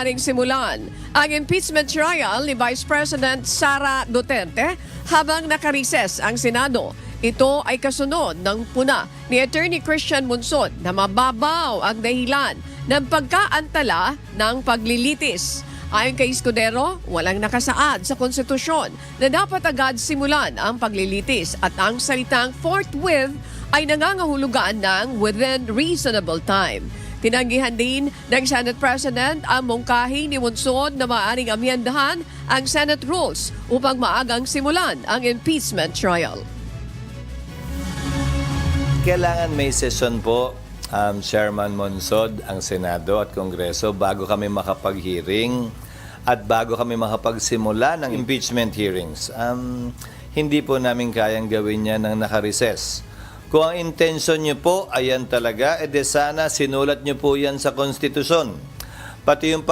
maaaring simulan ang impeachment trial ni Vice President Sara Duterte habang nakarises ang Senado. Ito ay kasunod ng puna ni Attorney Christian Munsod na mababaw ang dahilan ng pagkaantala ng paglilitis. Ayon kay Escudero, walang nakasaad sa konstitusyon na dapat agad simulan ang paglilitis at ang salitang forthwith ay nangangahulugan ng within reasonable time. Tinanggihan din ng Senate President ang mungkahi ni Munsod na maaaring amyendahan ang Senate rules upang maagang simulan ang impeachment trial. Kailangan may session po, um, Chairman Monsod, ang Senado at Kongreso bago kami makapag-hearing at bago kami makapagsimula ng impeachment hearings. Um, hindi po namin kayang gawin yan ng nakarises. Kung ang intention niyo po, ayan talaga, edi sana sinulat niyo po yan sa konstitusyon. Pati yung